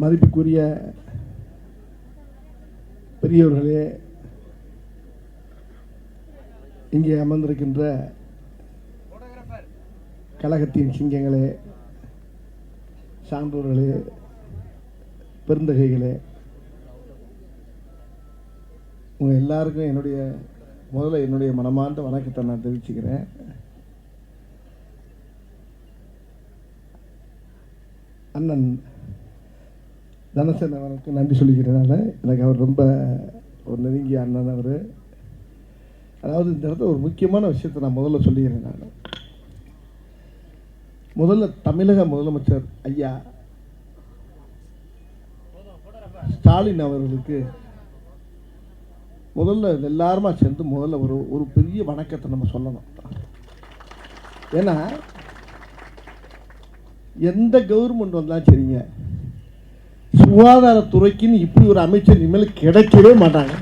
மதிப்புக்குரிய பெரியவர்களே இங்கே அமர்ந்திருக்கின்ற கழகத்தின் சிங்கங்களே சான்றோர்களே பெருந்தகைகளே உங்கள் எல்லாருக்கும் என்னுடைய முதல்ல என்னுடைய மனமார்ந்த வணக்கத்தை நான் தெரிவிச்சுக்கிறேன். அண்ணன் தனசன் அவருக்கு நன்றி சொல்லிக்கிறதுனால எனக்கு அவர் ரொம்ப ஒரு நெருங்கிய அண்ணன் அவர். அதாவது இந்த இடத்துல ஒரு முக்கியமான விஷயத்தை நான் முதல்ல சொல்லிக்கிறேன் நான். முதல்ல தமிழக முதலமைச்சர் ஐயா ஸ்டாலின் அவர்களுக்கு முதல்ல எல்லாருமா சேர்ந்து முதல்ல ஒரு ஒரு பெரிய வணக்கத்தை நம்ம சொல்லணும். ஏன்னா எந்த கவர்மெண்ட் வந்தாலும் சரிங்க. சுகாதாரத்துறைக்குன்னு இப்படி ஒரு அமைச்சர் இனிமேல் கிடைக்கவே மாட்டாங்க.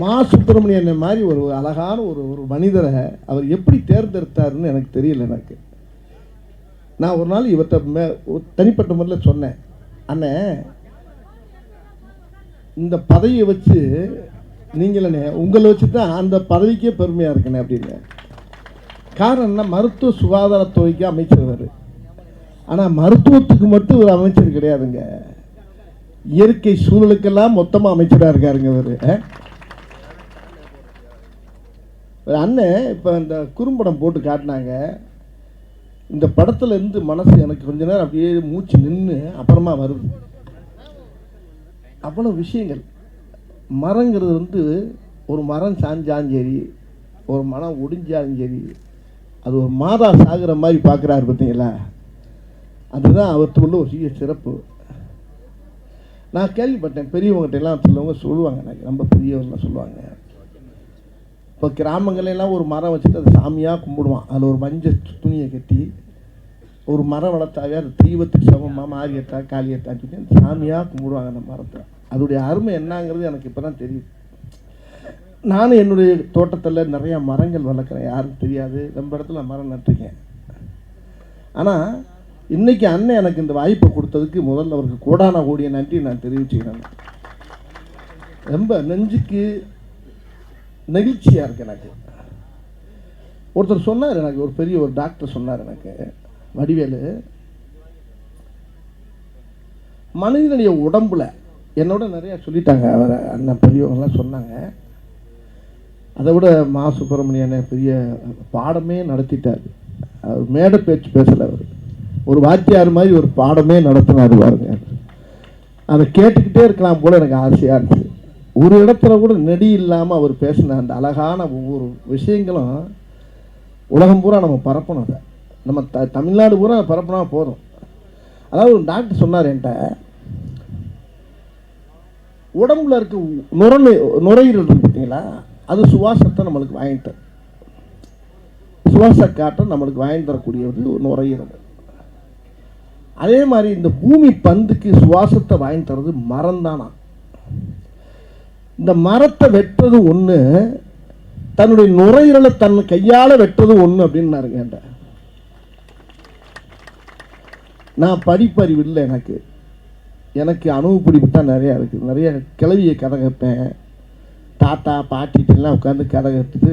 மா சுப்பிரமணியன் மாதிரி ஒரு அழகான ஒரு ஒரு மனிதரை அவர் எப்படி தேர்ந்தெடுத்தாருன்னு எனக்கு தெரியல எனக்கு. நான் ஒரு நாள் இவர்கிட்ட மே தனிப்பட்ட முறையில் சொன்னேன். அண்ணே இந்த பதவியை வச்சு நீங்களே உங்களை வச்சு தான் அந்த பதவிக்கே பெருமையாக இருக்கணே அப்படின்னு. காரணம் என்ன மருத்துவ சுகாதாரத்துறைக்கு அமைச்சர் ஆனால் மருத்துவத்துக்கு மட்டும் ஒரு அமைச்சர் கிடையாதுங்க. இயற்கை சூழலுக்கெல்லாம் மொத்தமாக அமைச்சராக இருக்காருங்க அவர் அண்ணன் இப்போ இந்த குறும்படம் போட்டு காட்டினாங்க. இந்த படத்துலேருந்து மனசு எனக்கு கொஞ்ச நேரம் அப்படியே மூச்சு நின்று அப்புறமா வருது. அவ்வளோ விஷயங்கள். மரங்கிறது வந்து ஒரு மரம் சாஞ்சாலும் சரி ஒரு மனம் ஒடிஞ்சாலும் சரி அது ஒரு மாதா சாகுற மாதிரி பார்க்குறாரு பார்த்தீங்களா? அதுதான் அவர்கிட்ட உள்ள ஒரு சிறிய சிறப்பு. நான் கேள்விப்பட்டேன் பெரியவங்ககிட்ட எல்லாம் சிலவங்க சொல்லுவாங்க எனக்கு ரொம்ப பெரியவங்களாம் சொல்லுவாங்க. இப்போ கிராமங்களெல்லாம் ஒரு மரம் வச்சுட்டு அதை சாமியாக கும்பிடுவான். அதில் ஒரு மஞ்சள் துணியை கட்டி ஒரு மரம் வளர்த்தாவே அது தெய்வத்துக்கு சமமாக மாரியத்தா காளியத்தா சொல்லி அந்த சாமியாக கும்பிடுவாங்க அந்த மரத்தை. அதோடைய அருமை என்னங்கிறது எனக்கு இப்போ தான் தெரியும் நானும் என்னுடைய தோட்டத்தில் நிறையா மரங்கள் வளர்க்குறேன். யாருக்கும் தெரியாது. ரொம்ப இடத்துல மரம் நட்டுருக்கேன். ஆனால் இன்றைக்கி அண்ணன் எனக்கு இந்த வாய்ப்பை கொடுத்ததுக்கு முதல்ல அவருக்கு கோடான கோடிய நன்றி நான் தெரிவிச்சுக்கிறேன். ரொம்ப நெஞ்சுக்கு நெகிழ்ச்சியாக இருக்கு எனக்கு. ஒருத்தர் சொன்னார் எனக்கு ஒரு பெரிய ஒரு டாக்டர் சொன்னார் எனக்கு வடிவேலு. மனிதனுடைய உடம்புல என்னோட நிறையா சொல்லிட்டாங்க அவர் அண்ணன் பெரியவங்களாம் சொன்னாங்க. அதை விட மா சுப்பிரமணியனை பெரிய பாடமே நடத்திட்டார். அவர் மேடை பேச்சு பேசலை அவர். ஒரு வாத்தியார் மாதிரி ஒரு பாடமே நடத்தினார் பாருங்க. அதை கேட்டுக்கிட்டே இருக்கலாம் போல எனக்கு ஆசையாக இருந்துச்சு. ஒரு இடத்துல கூட நெடி இல்லாமல் அவர் பேசின அந்த அழகான ஒவ்வொரு விஷயங்களும் உலகம் பூரா நம்ம பரப்பணும் அதை. நம்ம த தமிழ்நாடு பூரா பரப்புனா போதும். அதாவது ஒரு டாக்டர் சொன்னார் என்கிட்ட உடம்புல இருக்க நுரணு நுரையீரல் இருக்கு பார்த்தீங்களா? அது சுவாசத்தை நம்மளுக்கு வாங்கிட்டு சுவாச காற்றை நம்மளுக்கு வாங்கி தரக்கூடியது ஒரு நுரையீரல். அதே மாதிரி இந்த பூமி பந்துக்கு சுவாசத்தை வாங்கி தர்றது மரம் தானா இந்த மரத்தை வெட்டுறது ஒன்று தன்னுடைய நுரையீரலை தன் கையால் வெட்டுறது ஒன்று அப்படின்னு என்கிட்ட நான் படிப்பறிவு இல்லை எனக்கு. எனக்கு அனுபவப்பிடிப்பு தான் நிறையா இருக்குது நிறைய கிளவியை கதை கேட்பேன் தாத்தா பாட்டிட்டெல்லாம் உட்காந்து கதை கேட்டுட்டு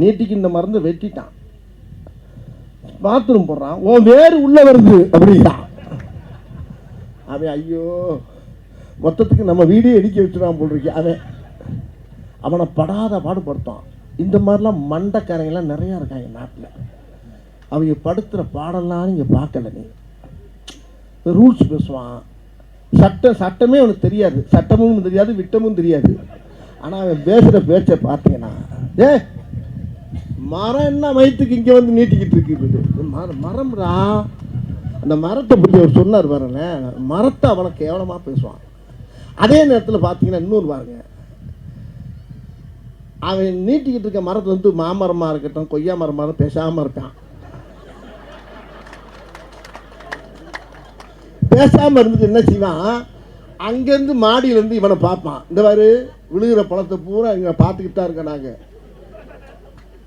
நீட்டிக்கு இந்த மருந்து வெட்டிட்டான். பாத்ரூம் போடுறான். ஓ வேறு உள்ள வருது. அப்படிங்கிறான். அவன் ஐயோ மொத்தத்துக்கு நம்ம வீடே இடிக்க வச்சுருவான் போல் அவன் அவனை படாத பாடுபடுத்தான். இந்த மாதிரிலாம் மண்டக்காரங்கெல்லாம் நிறையா இருக்காங்க நாட்டில். அவங்க படுத்துகிற பாடலாம் நீங்கள் பார்க்கல நீ. ரூல்ஸ் பேசுவான். சட்டம் சட்டமே அவனுக்கு தெரியாது. சட்டமும் தெரியாது விட்டமும் தெரியாது. ஆனால் அவன் பேசுகிற பேச்சை பார்த்தீங்கன்னா ஏ மரம் என்ன வயிற்றுக்கு இங்கே வந்து நீட்டிக்கிட்டு இருக்குது மரம் மரம்டா. அந்த மரத்தை பற்றி அவர் சொன்னார் பாருங்களேன் மரத்தை அவனை கேவலமாக பேசுவான். அதே நேரத்தில் பார்த்தீங்கன்னா இன்னொரு பாருங்க. அவன் நீட்டிக்கிட்டு இருக்க மரத்தை வந்து மாமரமாக இருக்கட்டும் கொய்யா மரமாக பேசாமல் இருக்கான். பேசாமல் இருந்துட்டு என்ன செய்வான்? அங்கேருந்து மாடியிலேருந்து இவனை பார்ப்பான். இந்த மாதிரி விழுகிற பழத்தை பூரா இங்கே பார்த்துக்கிட்டு தான் இருக்கேன் நாங்கள்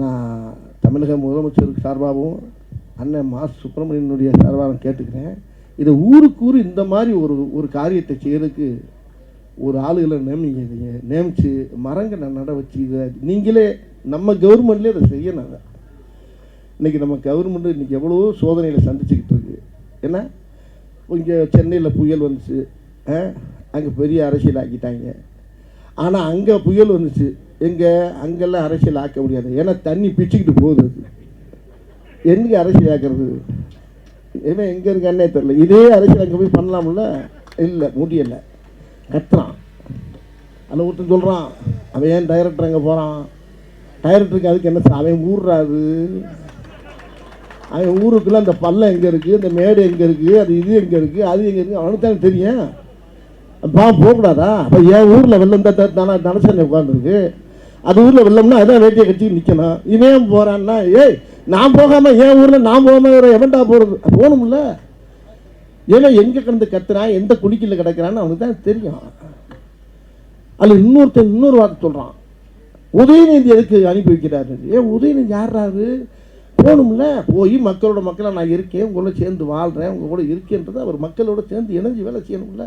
நான் தமிழக முதலமைச்சருக்கு சார்பாகவும் அண்ணன் மா. சுப்பிரமணியனுடைய சார்பாகவும் கேட்டுக்கிறேன். இதை ஊருக்கு ஊர் இந்த மாதிரி ஒரு ஒரு காரியத்தை செய்கிறதுக்கு ஒரு ஆளுகளை நியமிங்க நியமித்து மரங்களை நட வச்சு இதை நீங்களே நம்ம கவர்மெண்ட்லேயே அதை செய்யணும் அதை. இன்றைக்கி நம்ம கவர்மெண்ட்டு இன்றைக்கி எவ்வளோ சோதனையில் சந்திச்சுக்கிட்டு இருக்கு. ஏன்னா இங்கே சென்னையில் புயல் வந்துச்சு. அங்கே பெரிய அரசியல் ஆக்கிட்டாங்க ஆனால் அங்கே புயல் வந்துச்சு. எங்கே? அங்கெல்லாம் அரசியல் ஆக்க முடியாது. ஏன்னா தண்ணி பிச்சுக்கிட்டு போகுது. எங்கே அரசியல் ஆக்கிறது? ஏன்னா எங்கே இருக்கானே தெரில இதே அரசியல் அங்கே போய் பண்ணலாம்ல? இல்லை முடியலை. கத்துறான். அதில் ஒருத்தன் சொல்கிறான் அவன் ஏன் டைரக்டர் அங்கே போகிறான் டைரக்டருக்கு அதுக்கு என்ன அவன் ஊர்றாரு அவன் ஊருக்குள்ளே அந்த பள்ளம் எங்கே இருக்குது அந்த மேடு எங்கே இருக்குது அது இது எங்கே இருக்குது அது எங்கே இருக்குது அவனுக்கு தானே தெரியும். பாவம் போகக்கூடாதா? அப்போ என் ஊரில் வெள்ளம் தான் தானே தனசனை உட்காந்துருக்கு அது ஊரில் வெள்ளம்னா அதான் வேட்டியை கட்டி நிற்கணும் இவன் ஏன் போகிறான்னா ஏய் நான் போகாமல் என் ஊரில் நான் போகாமல் வேறு எவன்டா போகிறது போகணும்ல. ஏன்னா எங்கே கிடந்து கத்துறான் எந்த குடிக்கல கிடக்கிறான்னு அவனுக்கு தான் தெரியும். அதில் இன்னொருத்தன் இன்னொரு வார்த்தை சொல்கிறான் உதயநிதி எதுக்கு அனுப்பி வைக்கிறாரு? ஏன் உதயநிதி யாராரு போகணும்ல. போய் மக்களோட மக்களாக நான் இருக்கேன் உங்களோட சேர்ந்து வாழ்கிறேன் உங்க கூட இருக்கேன்றது அவர் மக்களோட சேர்ந்து இணைஞ்சு வேலை செய்யணும்ல.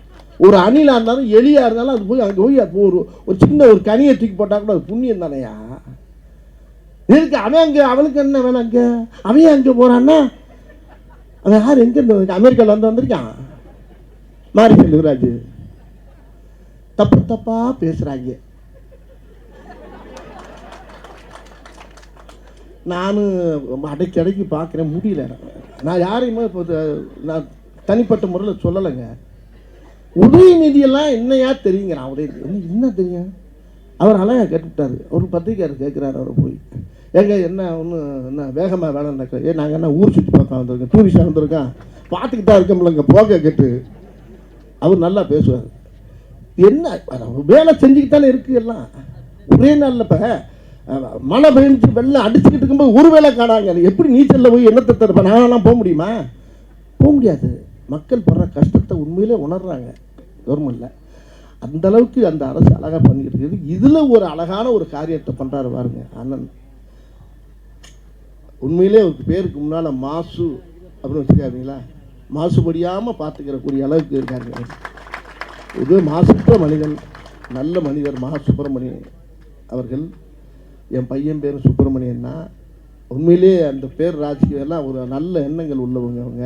ஒரு அணிலாக இருந்தாலும் எலியாக இருந்தாலும் அது போய் அங்கே போய் அப்போ ஒரு ஒரு சின்ன ஒரு கனியை தூக்கி போட்டால் கூட அது புண்ணியம் தானையா? இருக்கு அவன் அங்கே அவனுக்கு என்ன வேணும் அங்கே? அவன் அங்கே போகிறான்னா அவன் யார் எங்கே இருந்து அமெரிக்காவில் வந்து வந்திருக்கான்? மாரி செல்வராஜ் தப்பு தப்பாக பேசுகிறாங்க நானும் அடைக்கி அடைக்கி பார்க்குறேன் முடியல நான் யாரையுமே இப்போ நான் தனிப்பட்ட முறையில் சொல்லலைங்க. உதயநிதியெல்லாம் என்னையா தெரியுங்கிறான். உதயநிதி என்ன என்ன தெரியும்? அவர் அழகாக கேட்டுவிட்டார் ஒரு பத்திரிக்கையார் கேட்குறாரு அவரை போய். ஏங்க என்ன ஒன்று என்ன வேகமாக வேலை நடக்குது ஏ நாங்கள் என்ன ஊர் சுற்றி பார்க்க வந்திருக்கோம்? டூரிஸ்டாக வந்திருக்கோம்? பார்த்துக்கிட்டு தான் இருக்கோம்லங்க போக கேட்டு. அவர் நல்லா பேசுவார். என்ன வேலை செஞ்சுக்கிட்டு தானே இருக்கு எல்லாம். ஒரே நாளில் இப்போ மழை பெஞ்சு வெள்ளம் அடிச்சுக்கிட்டு இருக்கும்போது ஒரு வேலை காணாங்க. எப்படி நீச்சலில் போய் என்னத்தை தருப்பேன் நானெல்லாம் போக முடியுமா? போக முடியாது. மக்கள் படுற கஷ்டத்தை உண்மையிலே உணர்றாங்க. கவர்மெண்ட்டில் அந்த அளவுக்கு அந்த அரசு அழகாக பண்ணிக்கிட்டு இருக்குது. இதில் ஒரு அழகான ஒரு காரியத்தை பண்ணுறாரு பாருங்க அண்ணன். உண்மையிலே அவருக்கு பேருக்கு முன்னால் மாசு அப்படின்னு வச்சுக்காதீங்களா மாசுபடியாமல் பார்த்துக்கிறக்கூடிய அளவுக்கு இருக்காங்க இது மாசற்ற மனிதன் நல்ல மனிதர் மகா சுப்பிரமணியன் அவர்கள். என் பையன் பேர் சுப்பிரமணியன்னா உண்மையிலே அந்த பேர் ராஜ்கீயம் ஒரு நல்ல எண்ணங்கள் உள்ளவங்க அவங்க.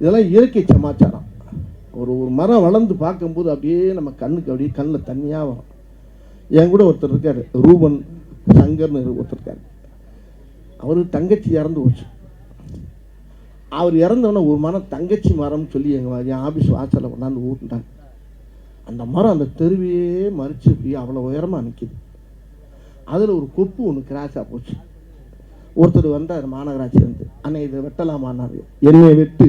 இதெல்லாம் இயற்கை சமாச்சாரம். ஒரு ஒரு மரம் வளர்ந்து பார்க்கும்போது அப்படியே நம்ம கண்ணுக்கு அப்படியே கண்ணில் தண்ணியாக வரும். என் கூட ஒருத்தர் இருக்கார் ரூபன் சங்கர்னு ஒருத்தர் இருக்கார். அவர் தங்கச்சி இறந்து போச்சு. அவர் இறந்தவொடனே ஒரு மரம் தங்கச்சி மரம்னு சொல்லி எங்கள் என் ஆஃபீஸ் வாசலில் கொண்டாந்து ஊட்டிட்டாங்க அந்த மரம் அந்த தெருவையே மறிச்சு போய் அவ்வளோ உயரமாக நிற்கிது அதில் ஒரு கொப்பு ஒன்று கிராஸாக போச்சு. ஒருத்தர் வந்தார் மாநகராட்சி வந்து அன்னை இதை வெட்டலாமான்னாரு என்னை வெட்டு.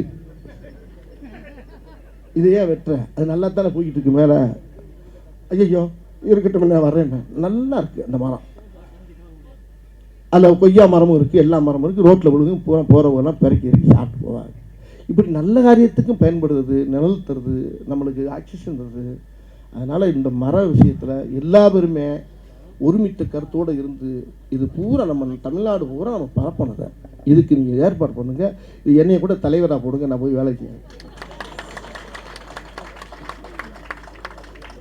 இதையே வெட்டுறேன். அது நல்லா தானே போய்கிட்டு இருக்கு மேலே. ஐயோ இருக்கட்டும் நான் வர்றேன். நல்லா இருக்குது அந்த மரம். அதில் கொய்யா மரமும் இருக்குது எல்லா மரமும் இருக்குது ரோட்டில் விழுகு பூரா போகிறவங்கலாம் பிறக்கி இறக்கி சாப்பிட்டு போவாங்க. இப்படி நல்ல காரியத்துக்கும் பயன்படுது நிழல் தருது நம்மளுக்கு ஆக்சிஜன் தருது. அதனால் இந்த மர விஷயத்தில் எல்லா பேருமே ஒருமித்த கருத்தோடு இருந்து இது பூரா நம்ம தமிழ்நாடு பூரா நம்ம பரப்பணும் இதுக்கு நீங்கள் ஏற்பாடு பண்ணுங்கள் இது என்னையை கூட தலைவராக போடுங்க நான் போய் வேலை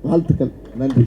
வாழ்த்துக்கள். நன்றி.